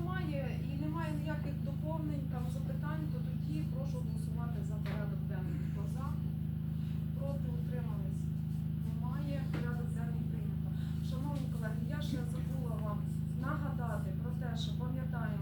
немає і немає ніяких доповнень там запитань, то тоді прошу голосувати за порядок денний. Хто за? Проти утримались? Немає. Порядок денний прийнято. Шановні колеги, я ще забула вам нагадати про те, що пам'ятаємо.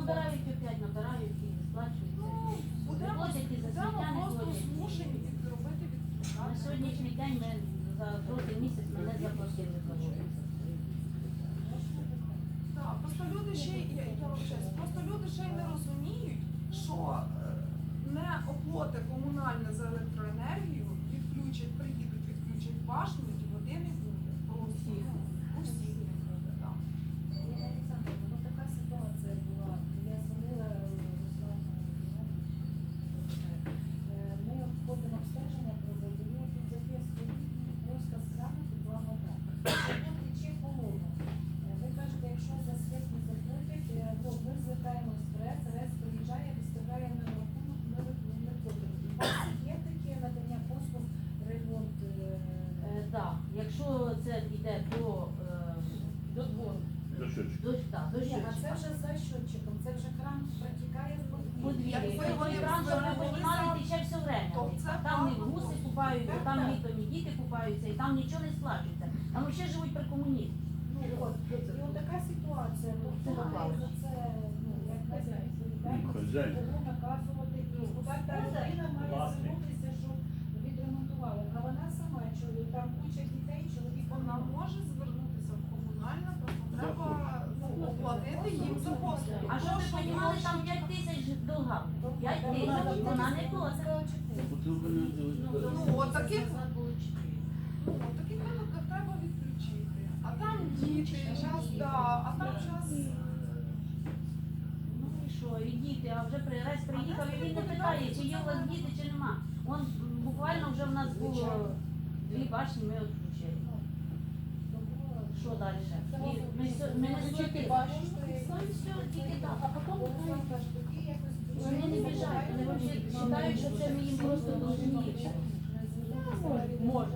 Набирають опять, набирають і сплачують. Ну, будемо, і за сміття не просто змушені від- робити На сьогоднішній день ми за жовтий місяць ми не заплатили за. Так, просто люди ще й я, я вибачаюсь, просто люди ще й не розуміють, що е, не оплати комунальне за електроенергію відключать, приїдуть, відключать башню, Якщо вони що ми звернулися, понімали, тече все время. Там і правда. гуси купаються, там Так. літом і діти купаються, і там нічого не сплачується. Там взагалі живуть при комунізмі. Ну, і от така ситуація, ну, Це ну, як Хазяїн. наказувати, і куди та людина має звернутися, щоб відремонтували. А вона сама чує, там куча дітей, чоловік Вона може звернутися в комунальне, просто треба ну, оплатити їм за послуги. А що ви понімали, там 5 тисяч долга. 5 тисяч, вона не платить. Ну, от таких, ну, от таких випадках треба відключити. А там діти, час, да, а там час. Ну і що, і діти, а вже при раз приїхав, і він не питає, чи є у вас діти, чи нема. Вон м, буквально вже в нас було дві башні, ми відключили. Що далі? І ми, сьо- ми не сплатили. Ну і все, тільки так. А потім вони не біжать, вони вважають, що це ми їм просто должні. Може.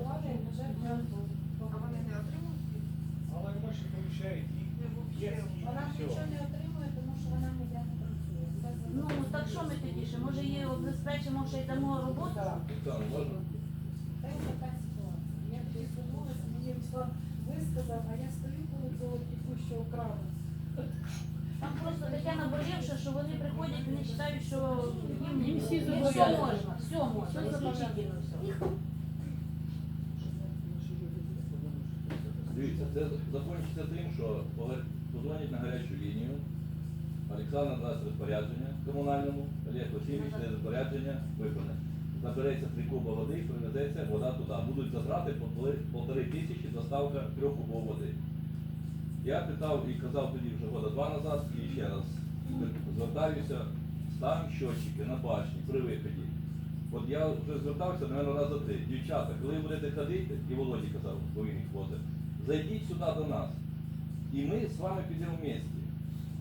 А вони не отримують? Але гроші поміщають їх. Вона нічого не отримує, тому що вона ніде не працює. Ну так що ми тоді ще? Може її забезпечимо, що й дамо роботу? Так, й така ситуація. Я тоді звернулася, мені Руслан висказав, а я стою коло цього текущого крану. Там просто таке наболівше, що вони не вважають, що їм, всі все можна, все можна, исключительно все. Дивіться, це закінчиться тим, що позвонять на гарячу лінію. Олександр дасть розпорядження комунальному, Олег Васильович це розпорядження виконає. Набереться три куба води, привезеться вода туди. Будуть затрати по полтори тисячі доставка трьох кубов води. Я питав і казав тоді вже года два назад і ще раз звертаюся, ставимо щотчики на башні при виході. От я вже звертався, мабуть, раз за три. Дівчата, коли ви будете ходити, і Володі казав, бо він їх возить, зайдіть сюди до нас. І ми з вами підемо в місті.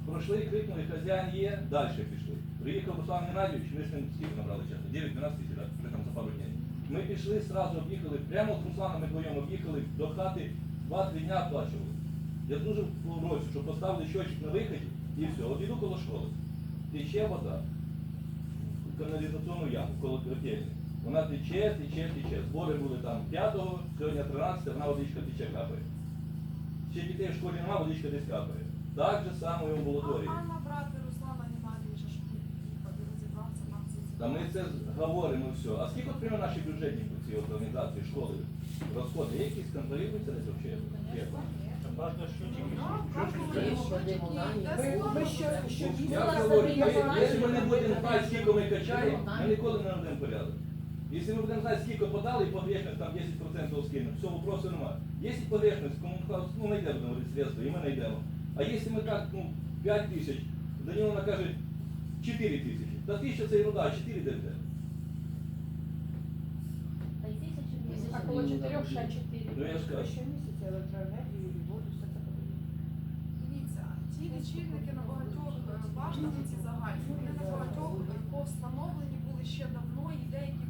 Пройшли, крикнули, хазяїн є, далі пішли. Приїхав Руслан Геннадійович, ми з ним скільки набрали часу? 9-12 тисяч, так? Вже там за пару днів. Ми пішли, одразу об'їхали, прямо з Русланом вдвоєм об'їхали до хати, 2-3 дня оплачували. Я дуже просю, щоб поставили щочик на виході і все. От іду коло школи. Тече вода в каналізаційну яму коло котельні. Вона тече, тече, тече. Збори були там 5-го, сьогодні 13 вона водичка тече капає. Ще дітей в школі немає, водичка десь капає. Так же само і в амбулаторії. А набрати Руслана Геннадійовича, щоб він приїхав і розібрався нам це Та ми це говоримо все. А скільки от прямо наші бюджетні ці от організації, школи, розходи, є якісь контролюються десь взагалі? Є? Я говорю, якщо ми не будемо знати, скільки ми качаємо, ми ніколи не наведемо порядок. Якщо ми будемо знати, скільки подали, і поверхность там 10% скинемо, все, вопросу немає. Якщо кому ну, знайдемо говорить, средства, і ми знайдемо. А якщо ми так, ну, 5 тисяч, Данило накаже 4 тисячі, та тисяча це ерунда, 4 де де? Та й тисячі А тисячі. коло чотирьох ще чотири. Ну, я ж кажу. Щомісяця і воду, все це потрібно. Дивіться, ті лічильники на багатьох е, башнях, ці загальні, вони на багатьох постановлені повстановлені були ще давно, і деякі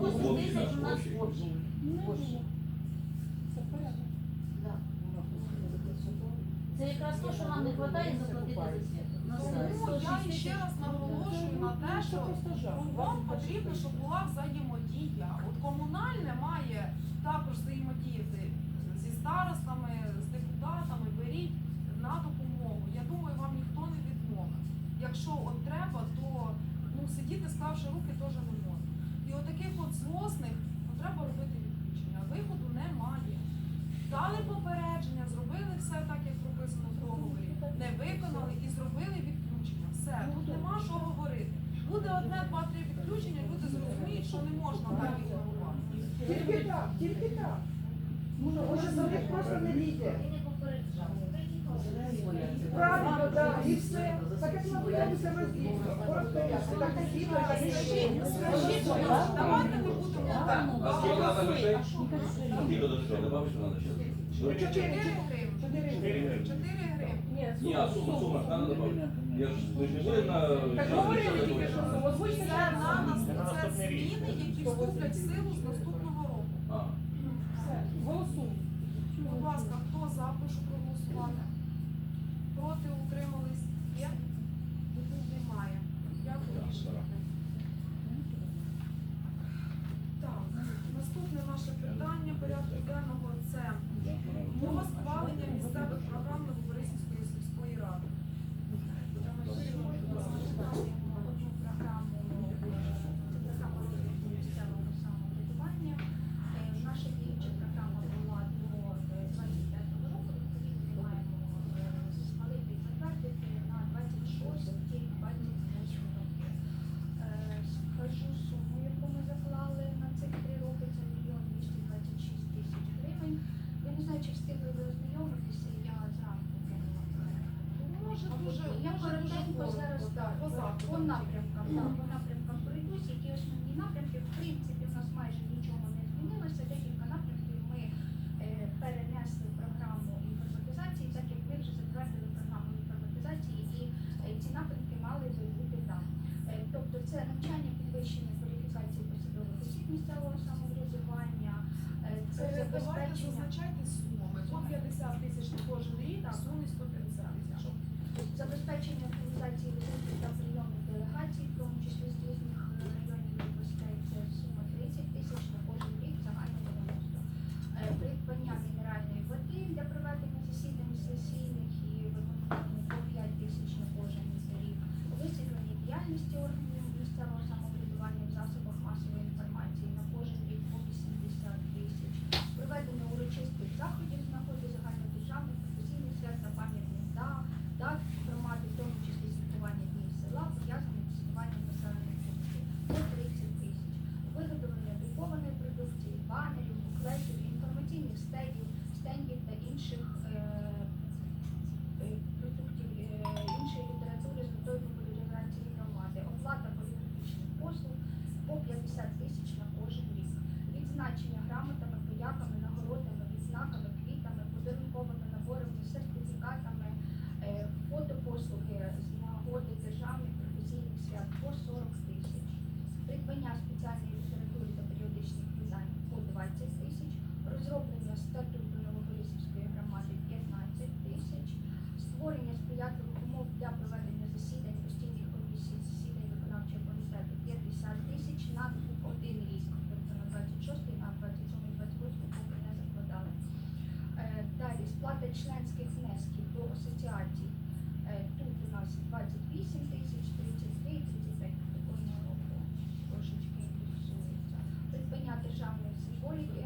8 тисяч у нас Це якраз те, що нам не вистачає заплатити за світ. Я ще раз наголошую на те, що вам потрібно, щоб була взаємодія. От комунальне Тільки так, тільки так. Може, самих просто не ліде. Правильно, так, і все. Так як ми боялися розвідка, просто я так хотіла. Давайте ми будемо так. А що? Чотири гривні. Чотири гривні. Ні, сума, сума, там добавлю. Я ж не були на... Так говорили тільки, що озвучте нам на зміни, які вступлять в силу з наступного Я коротенько зараз по напрямкам, так, пройдусь, які основні напрямки, в принципі, в нас майже нічого не змінилося. Декілька напрямків ми е, перенесли програму інформатизації, так як ми вже затвердили програму інформатизації, і е, ці напрямки мали бути там. Е, тобто це навчання підвищення кваліфікації посадових осіб місцевого самоврядування, е, це забезпечення. 150 тисяч на кожен рік. членських внесків до асоціації. Е, тут у нас 28 тисяч, 33, 35 кожного року трошечки індексується. Придбання державної символіки.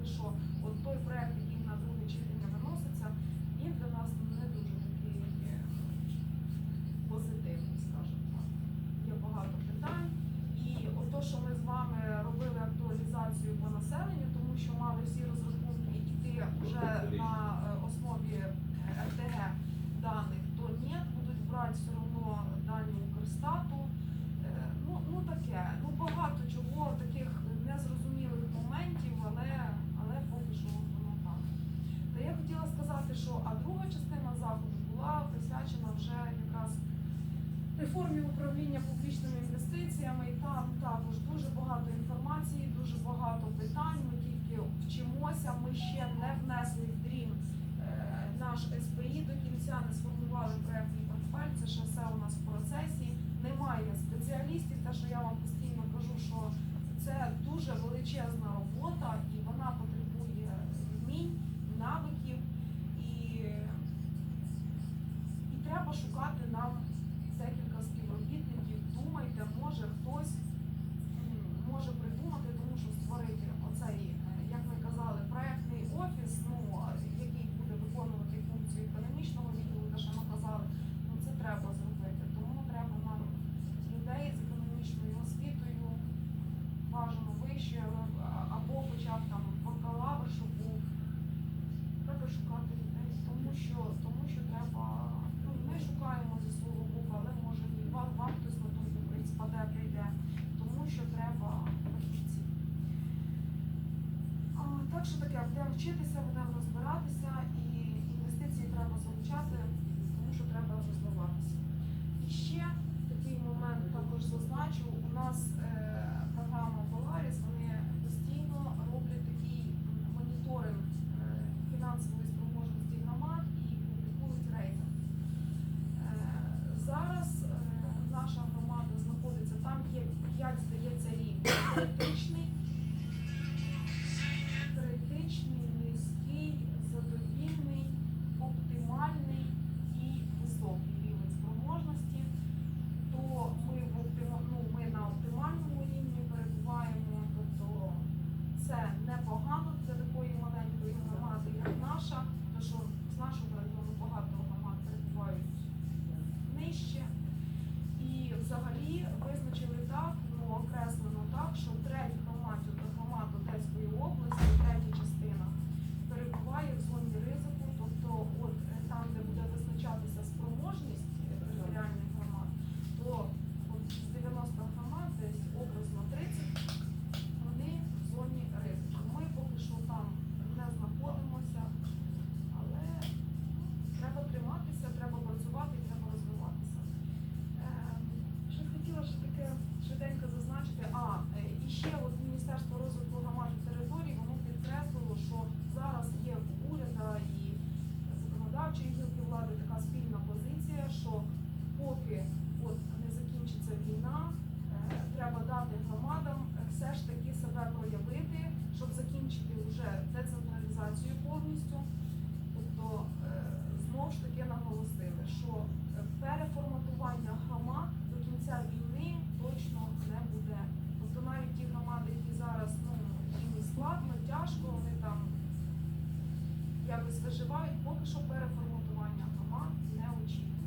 поки що от той проект, який на друге читання виноситься, він для нас не дуже такий е, позитивний, скажімо так. Є багато питань. І ото, що ми з вами робили актуалізацію по населенню, тому що мали всі розрахунки йти вже на е, основі е, РТГ. була присвячена вже якраз реформі управління публічними інвестиціями. І там також дуже багато інформації, дуже багато питань. Ми тільки вчимося, ми ще не внесли в дрім е, наш СПІ до кінця, не сформували проєктний портфель, це ще все у нас в процесі. Немає спеціалістів, те, що я вам постійно кажу, що це дуже величезна робота. І навчитися в ньому розбиратися що е, переформатування громад до кінця війни точно не буде. Тобто навіть ті громади, які зараз ну, їм складно, тяжко, вони там якось виживають, поки що переформатування громад не очікує.